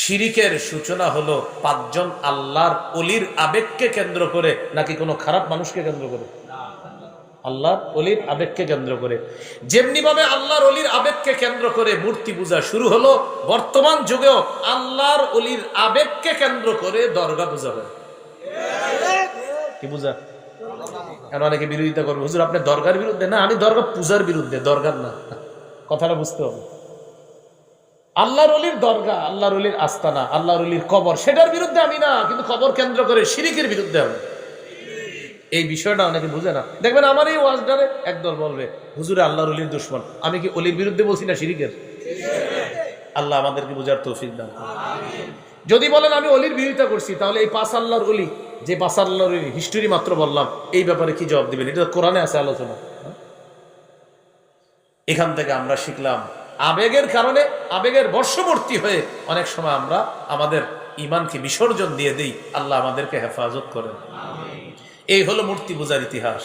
শিরিকের সূচনা হলো পাঁচজন আল্লাহর অলির আবেগকে কেন্দ্র করে, নাকি কোনো খারাপ মানুষকে কেন্দ্র করে? আল্লাহর অলির আবেগকে কেন্দ্র করে। যেমনি ভাবে আল্লাহর অলির আবেগকে কেন্দ্র করে মূর্তি পূজা শুরু হলো, বর্তমান যুগেও আল্লাহর অলির আবেগকে কেন্দ্র করে দরগা পূজা হয়। কি পূজা? এখন অনেকে বিরোধিতা করবে? হুজুর, আপনি দরগার বিরুদ্ধে? না, আমি দরগা পূজার বিরুদ্ধে, দরগার না। কথাটা বুঝতে হবে। আল্লাহর অলির দরগা, আল্লাহর অলির আস্তানা, আল্লাহর অলির কবর, সেটার বিরুদ্ধে আমি না, কিন্তু কবর কেন্দ্র করে শিরিকের বিরুদ্ধে আমি। এই বিষয়টা অনেকে বুঝে না। দেখবেন আমার এই ওয়াজটারে একদল বলবে, হুজুরে, আল্লাহর অলির দুশ্মন। আমি কি অলির বিরুদ্ধে বলছি না সিরিকের আল্লাহ আমাদেরকে বোঝার তৌফিক দান যদি বলেন, আমি অলির বিরোধিতা করছি, তাহলে এই পাঁচ আল্লাহর অলি, যে পাঁচ আল্লাহর অলি হিস্টোরি মাত্র বললাম, এই ব্যাপারে কি জবাব দিবেন? এটা কোরআনে আছে আলোচনা। এখান থেকে আমরা শিখলাম আবেগের কারণে আবেগের বর্ষবর্তী হয়ে অনেক সময় আমরা আমাদের ইমানকে বিসর্জন দিয়ে দিই আল্লাহ আমাদেরকে হেফাজত করেন। এই হলো মূর্তি পূজার ইতিহাস।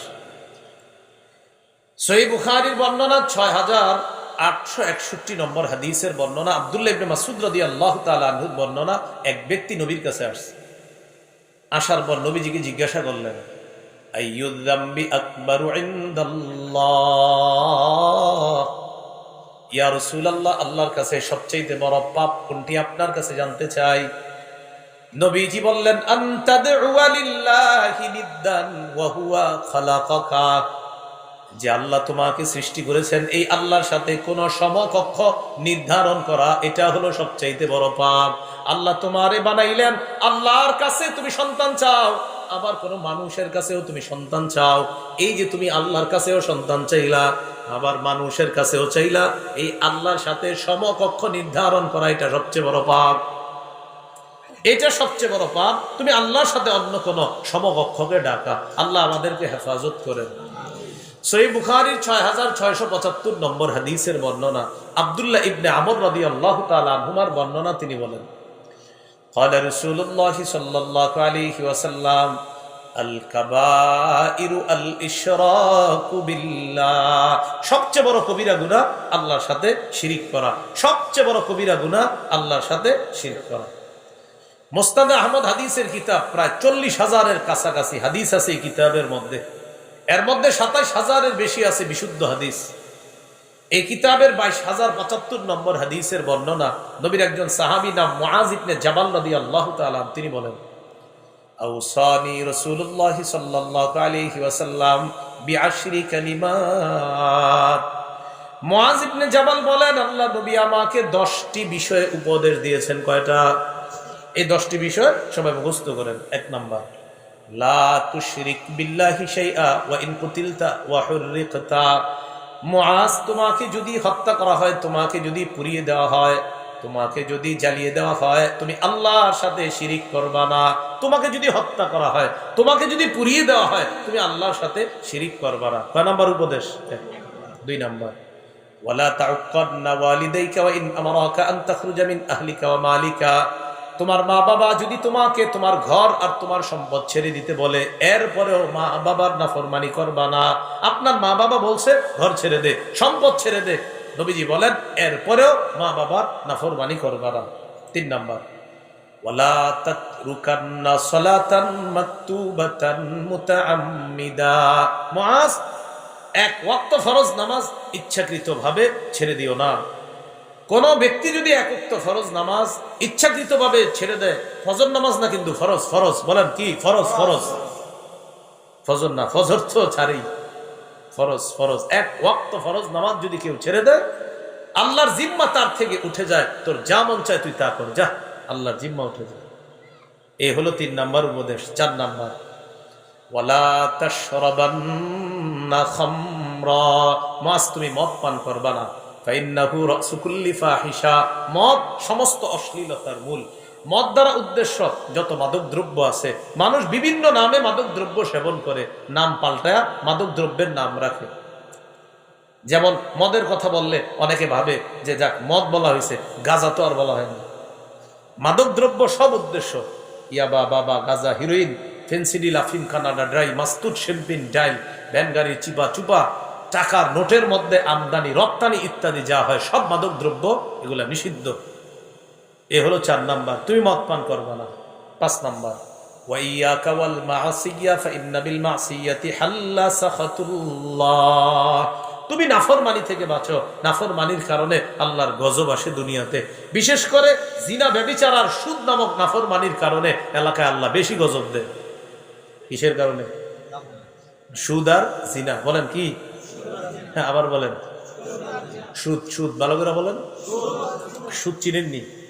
সই বুখারির বর্ণনা ছয় হাজার আটশো একষট্টি নম্বর হাদিসের বর্ণনা আবদুল্লাহ ইবনে মাসুদ রদি আল্লাহ তালুর বর্ণনা এক ব্যক্তি নবীর কাছে আসছে। আসার পর নবীজিকে জিজ্ঞাসা করলেন আইয়ুদ্দাম্বি আকবরু ইনদাল্লাহ? ইয়া রাসূলুল্লাহ, আল্লাহর কাছে সবচেয়ে বড় পাপ কোনটি আপনার কাছে জানতে চাই? নবীজি বললেন যে আল্লাহ তোমাকে সৃষ্টি করেছেন, এই আল্লাহর সাথে কোন সমকক্ষ নির্ধারণ করা, এটা হলো সবচাইতে বড় পাপ। আল্লাহ তোমারে বানাইলেন, আল্লাহর কাছে তুমি সন্তান চাও, আবার কোন মানুষের কাছেও তুমি সন্তান চাও। এই যে তুমি আল্লাহর কাছেও সন্তান চাইলা আবার মানুষের কাছেও চাইলা এই আল্লাহর সাথে সমকক্ষ নির্ধারণ করা এটা সবচেয়ে বড় পাপ এটা সবচেয়ে বড় পাপ তুমি আল্লাহর সাথে অন্য কোন সমকক্ষকে ডাকা আল্লাহ আমাদেরকে হেফাজত করেন সই বুখারির ছয় হাজার ছয়শো পঁচাত্তর নম্বর হাদিসের বর্ণনা আবদুল্লাহ ইবনে আমর রদি আল্লাহ তালুমার বর্ণনা তিনি বলেন قال رسول الله صلى الله عليه وسلم الكبائر الاشراك بالله সবচেয়ে বড় কবিরা গুনাহ আল্লাহর সাথে শিরিক করা। সবচেয়ে বড় কবিরা গুনাহ আল্লাহর সাথে শিরিক করা। মোস্তাদ আহমদ হাদিসের কিতাব, প্রায় চল্লিশ হাজারের কাছাকাছি হাদিস আছে এই কিতাবের মধ্যে। এর মধ্যে সাতাইশ হাজারের বেশি আছে বিশুদ্ধ হাদিস। এই কিতাবের বাইশ হাজার পঁচাত্তর নম্বর হাদিসের বর্ণনা নবীর একজন সাহাবি নাম মুআজ ইবনে জাবাল নদী আল্লাহ তাআলা তিনি বলেন আউসানি রাসূলুল্লাহ সাল্লাল্লাহু আলাইহি ওয়াসাল্লাম বিআশরি কালিমাত মুআজ ইবনে জাবাল বলেন, আল্লাহ নবী আমাকে 10টি বিষয়ে উপদেশ দিয়েছেন। কয়টা? এই 10টি বিষয় সবাই মুখস্থ করেন। এক নাম্বার, লা তুশরিক বিল্লাহি শাইআ ওয়া ইন কুতিলতা ওয়া হুররিকতা। মুআজ, তোমাকে যদি হত্যা করা হয়, তোমাকে যদি পুড়িয়ে দেওয়া হয় তোমাকে যদি জ্বালিয়ে দেওয়া হয়, তুমি আল্লাহর সাথে শিরিক করবা না। তোমাকে যদি হত্যা করা হয়, তোমাকে যদি পুড়িয়ে দেওয়া হয়, তুমি আল্লাহর সাথে শিরিক করবা না। কয় নাম্বার উপদেশ? দুই নাম্বার। তোমার মা বাবা যদি তোমাকে তোমার ঘর আর তোমার সম্পদ ছেড়ে দিতে বলে, এরপরেও মা বাবার নাফরমানি করবা না। আপনার মা বাবা বলছে, ঘর ছেড়ে দে, সম্পদ ছেড়ে দে। নবীজি বলেন, এরপরেও মা বাবার নাফরমানি করবা না তিন নাম্বার এক ওয়াক্ত ফরজ নামাজ ইচ্ছাকৃতভাবে ছেড়ে দিও না। কোন ব্যক্তি যদি একক্ত ফরজ নামাজ ইচ্ছাকৃতভাবে ছেড়ে দেয়, ফজর নামাজ না কিন্তু ফরজ ফরজ, বলেন কি? ফরজ ফরজ। ফজর না, ফজর তো ছাড়েই। ফরজ ফরজ। এক ওয়াক্ত ফরজ নামাজ যদি কেউ ছেড়ে দেয়, আল্লাহর জিম্মা তার থেকে উঠে যায়, তোর যা মন চায় তুই তা কর, যা, আল্লাহর জিম্মা উঠে যায়। এই হলো তিন নাম্বার উপদেশ, চার নাম্বার। মদ পান মদ সমস্ত অশ্লীলতার মূল। মদ দ্বারা উদ্দেশ্য যত মাদক দ্রব্য আছে, মানুষ বিভিন্ন নামে মাদক দ্রব্য সেবন করে, নাম পাল্টায়া মাদক দ্রব্যের নাম রাখে। যেমন মদের কথা বললে অনেকে ভাবে যে যাক, মদ বলা হয়েছে গাজা তো আর বলা হয়নি মাদক দ্রব্য সব উদ্দেশ্য। ইয়াবা বাবা গাজা, হিরোইন ফেন্সিডিল আফিম কানাডা, ড্রাই মাস্তুদ শ্যাম্পিন ডাইল ভ্যানগাড়ি চিপা চুপা, টাকার নোটের মধ্যে আমদানি, রপ্তানি ইত্যাদি যা হয়, সব মাদক দ্রব্য এগুলা নিষিদ্ধ। এ হলো চার নাম্বার। তুমি মদ পান করবে না। পাঁচ নাম্বার। তুমি নাফরমানি থেকে বাঁচো। নাফরমানির কারণে আল্লাহর গজব আসে দুনিয়াতে। বিশেষ করে জিনা ব্যবিচার আর সুদ নামক নাফরমানির কারণে এলাকায় আল্লাহ বেশি গজব দেয় কিসের কারণে? সুদ আর জিনা। বলেন কি? হ্যাঁ আবার বলেন। সুদ সুদ। ভালো করে বলেন। সুদ চিনেননি?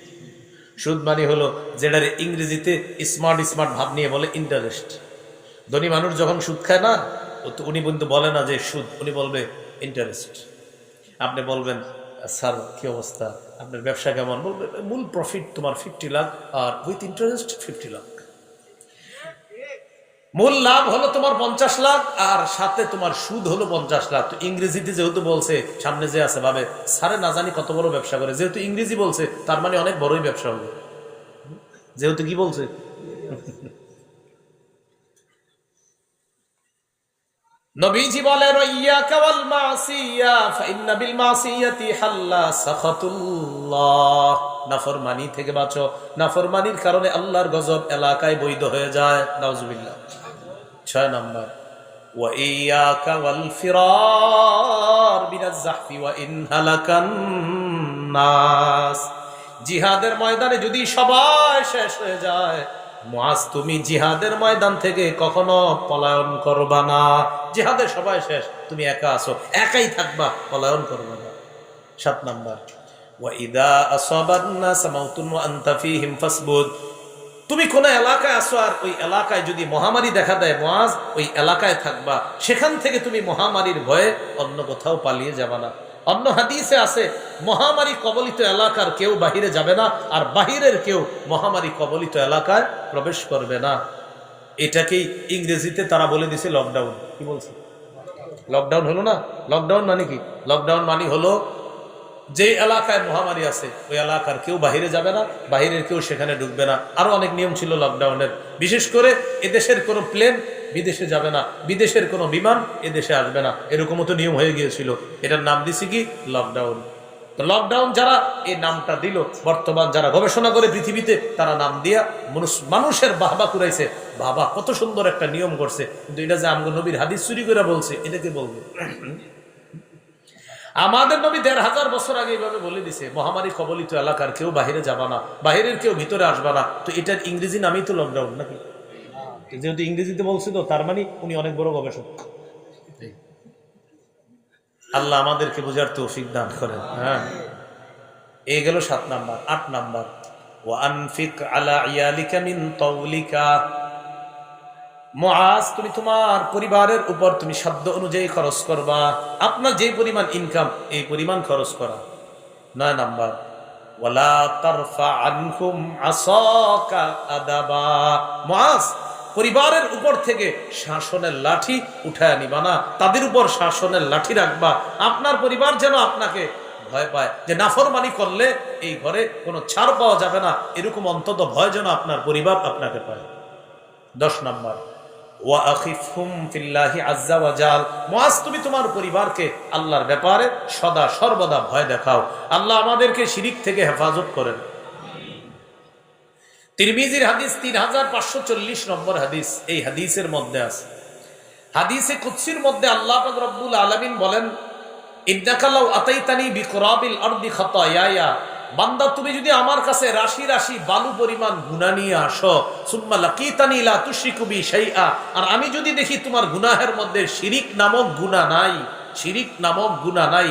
সুদ মানে হলো যেটার ইংরেজিতে স্মার্ট স্মার্ট ভাব নিয়ে বলে ইন্টারেস্ট ধনী মানুষ যখন সুদ খায় না তো উনি কিন্তু বলে না যে সুদ, উনি বলবে ইন্টারেস্ট আপনি বলবেন, স্যার, কি অবস্থা? আপনার ব্যবসা কেমন? বলবে, মূল প্রফিট তোমার ফিফটি লাখ আর উইথ ইন্টারেস্ট ফিফটি লাখ। মূল লাভ হলো তোমার পঞ্চাশ লাখ, আর সাথে তোমার সুদ হলো পঞ্চাশ লাখ। তো ইংরেজিতে যেহেতু বলছে, সামনে যে আছে, ভাবে সারে না জানি কত বড় ব্যবসা করে। যেহেতু ইংরেজি বলছে, তার মানে অনেক বড়ই ব্যবসা হবে। যেহেতু কি বলছে? নবীজি বলেন ইয়াকা ওয়াল মাসিয়া, ফাইন্না বিল মাসিয়াতি হাল্লা সাখাতুল্লাহ। নাফরমানি থেকে বাঁচো। নাফরমানির কারণে আল্লাহর গজব এলাকায় বৈধ হয়ে যায়। নাউজুবিল্লাহ। ছয় নম্বর وإياك والفرار من الزحف وإن هلك الناس জিহাদের ময়দানে যদি সবাই শেষ হয়ে যায় মুআজ তুমি জিহাদের ময়দান থেকে কখনো পলায়ন করবা না জিহাদের সবাই শেষ তুমি একা আছো একাই থাকবা পলায়ন করবা না সাত নাম্বার ওয়াইদা আসাবান নাস মাউতুন ওয়া আনতা ফীহিম ফাসবুদ তুমি কোন এলাকায় আসো আর ওই এলাকায় যদি মহামারী দেখা দেয় মহাজ ওই এলাকায় থাকবা। সেখান থেকে তুমি মহামারীর ভয়ে অন্য কোথাও পালিয়ে যাবা না। অন্য হাদিসে আছে, মহামারী কবলিত এলাকার কেউ বাহিরে যাবে না আর বাহিরের কেউ মহামারী কবলিত এলাকায় প্রবেশ করবে না। এটাকেই ইংরেজিতে তারা বলে দিছে লকডাউন কি বলছে? লকডাউন হলো না? লকডাউন মানে কি? লকডাউন মানে হলো যে এলাকায় মহামারী আছে, ওই এলাকার কেউ বাহিরে যাবে না, বাহিরের কেউ সেখানে ঢুকবে না। আরও অনেক নিয়ম ছিল লকডাউনের বিশেষ করে এদেশের কোনো প্লেন বিদেশে যাবে না, বিদেশের কোনো বিমান এদেশে আসবে না। এরকমও তো নিয়ম হয়ে গিয়েছিল। এটার নাম দিছি কি? লকডাউন লকডাউন যারা, এই নামটা দিল। বর্তমান যারা গবেষণা করে পৃথিবীতে, তারা নাম দিয়া মানুষ মানুষের বাহবা কুড়াইছে। বাবা, কত সুন্দর একটা নিয়ম করছে। কিন্তু এটা যে আমগো নবীর হাদিস চুরি করে বলছে, এটাকে বলব। আমাদের নবী দেড় হাজার বছর আগে এইভাবে বলে দিছে মহামারী কবলিত এলাকার কেউ বাহিরে যাবা না বাহিরের কেউ ভিতরে আসবা না। তো এটার ইংরেজি নামই তো লকডাউন নাকি? যেহেতু ইংরেজিতে বলছি তো তার মানে উনি অনেক বড় গবেষক। আল্লাহ আমাদেরকে বোঝার তৌফিক দান করেন। হ্যাঁ। এই গেল সাত নাম্বার আট নাম্বার। ও আনফিক আলা ইয়ালিকা মিন তৌলিকা মহাজ তুমি তোমার পরিবারের উপর তুমি শব্দ অনুযায়ী খরচ করবা। আপনার যে পরিমাণ ইনকাম এই পরিমাণ খরচ করা। নয় নাম্বার পরিবারের উপর থেকে শাসনের লাঠি উঠায় নিবা না। তাদের উপর শাসনের লাঠি রাখবা। আপনার পরিবার যেন আপনাকে ভয় পায়। যে নাফরমানি করলে এই ঘরে কোনো ছাড় পাওয়া যাবে না। এরকম অন্তত ভয় যেন আপনার পরিবার আপনাকে পায়। দশ নম্বর তিরমিজির হাদিস তিন হাজার পাঁচশো চল্লিশ নম্বর হাদিস, এই হাদিসের মধ্যে আছে। হাদিসে কুৎসির মধ্যে আল্লাহ রব্বুল আলমিন বলেন ইন্দাকালাউ আতাইতানি বিকরাবিল আরদি বান্দা, তুমি যদি আমার কাছে রাশি রাশি বালু পরিমাণ গুণা নিয়ে আসো, সুম্মা লাকিতানি লা তুশরিকু বি শাইআ, আর আমি যদি দেখি তোমার গুনাহের মধ্যে শিরিক নামক গুনাহ নাই, শিরিক নামক গুনাহ নাই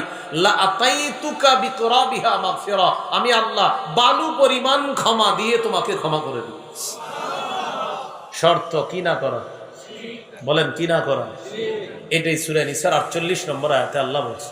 আমি আল্লাহ বালু পরিমাণ ক্ষমা দিয়ে তোমাকে ক্ষমা করে দেব। শর্ত, কি না করা? বলেন, কি না করা? এটাই সূরা নিসার 48 নম্বর আয়াতে আল্লাহ বলছে।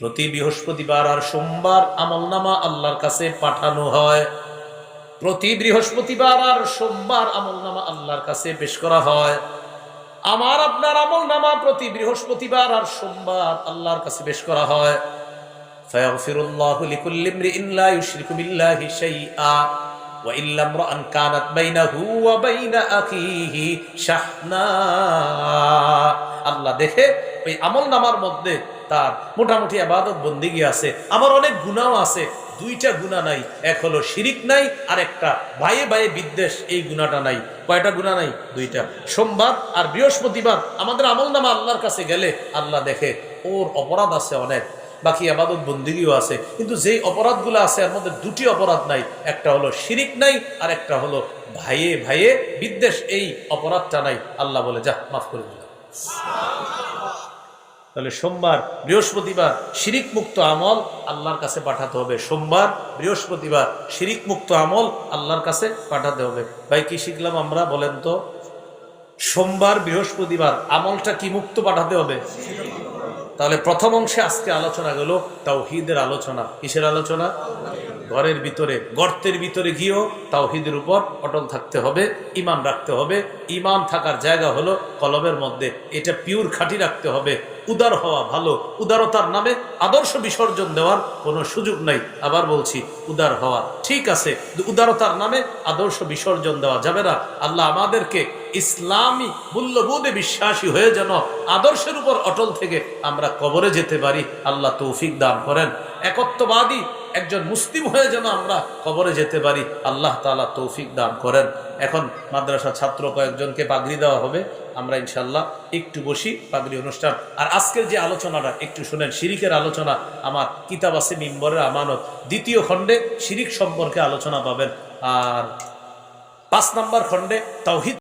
প্রতি বৃহস্পতিবার আর সোমবার আমলনামা আল্লাহর কাছে পাঠানো হয়। প্রতি বৃহস্পতিবার আর সোমবার আমলনামা আল্লাহর কাছে পেশ করা হয়। আমার আপনার আমল নামা প্রতি বৃহস্পতিবার আর সোমবার আল্লাহর কাছে পেশ করা হয়। আল্লাহ দেখে ওই আমল নামার মধ্যে তার মোটামুটি আবাদত বন্দিগি আছে। আমার অনেক গুণাও আছে। দুইটা গুণা নাই। এক হলো শিরিক নাই, আর একটা ভাইয়ে ভাইয়ে বিদ্বেষ, এই গুণাটা নাই। কয়টা গুণা নাই? দুইটা। সোমবার আর বৃহস্পতিবার আমাদের আমল নামা আল্লাহর কাছে গেলে আল্লাহ দেখে, ওর অপরাধ আছে অনেক, বাকি আবাদত বন্দিগিও আছে। কিন্তু যেই অপরাধগুলো আছে, এর মধ্যে দুটি অপরাধ নাই। একটা হলো শিরিক নাই, আর একটা হলো ভাইয়ে ভাইয়ে বিদ্বেষ, এই অপরাধটা নাই। আল্লাহ বলে, যা, মাফ করে দিলাম। তাহলে সোমবার, বৃহস্পতিবার শিরিক মুক্ত আমল আল্লাহর কাছে পাঠাতে হবে। সোমবার, বৃহস্পতিবার শিরিক মুক্ত আমল আল্লাহর কাছে পাঠাতে হবে। ভাই, কি শিখলাম আমরা বলেন তো? সোমবার, বৃহস্পতিবার আমলটা কি মুক্ত পাঠাতে হবে? তাহলে প্রথম অংশে আজকে আলোচনা গেল, তাওহিদের আলোচনা। কিসের আলোচনা? ঘরের ভিতরে, গর্তের ভিতরে গিয়েও তাওহিদের উপর অটল থাকতে হবে ইমান রাখতে হবে। ইমান থাকার জায়গা হলো কলবের মধ্যে। এটা পিওর খাঁটি রাখতে হবে। উদার হওয়া ভালো। উদারতার নামে আদর্শ বিসর্জন দেওয়ার কোনো সুযোগ নাই। আবার বলছি, উদার হওয়া ঠিক আছে উদারতার নামে আদর্শ বিসর্জন দেওয়া যাবে না। আল্লাহ আমাদেরকে ইসলামী মূল্যবোধে বিশ্বাসী হয়ে যেন আদর্শের উপর অটল থেকে আমরা কবরে যেতে পারি। আল্লাহ তৌফিক দান করেন। একত্ববাদী একজন মুসলিম হয়ে যেন আমরা কবরে যেতে পারি, আল্লাহ তালা তৌফিক দান করেন। এখন মাদ্রাসা ছাত্র কয়েকজনকে পাগড়ি দেওয়া হবে, আমরা ইনশাল্লাহ একটু বসি পাগড়ি অনুষ্ঠান। আর আজকের যে আলোচনাটা, একটু শুনেন, শিরিকের আলোচনা আমার কিতাব আছে মিম্বরের আমানত। দ্বিতীয় খণ্ডে শিরিক সম্পর্কে আলোচনা পাবেন। আর পাঁচ নম্বর খণ্ডে তাওহিদ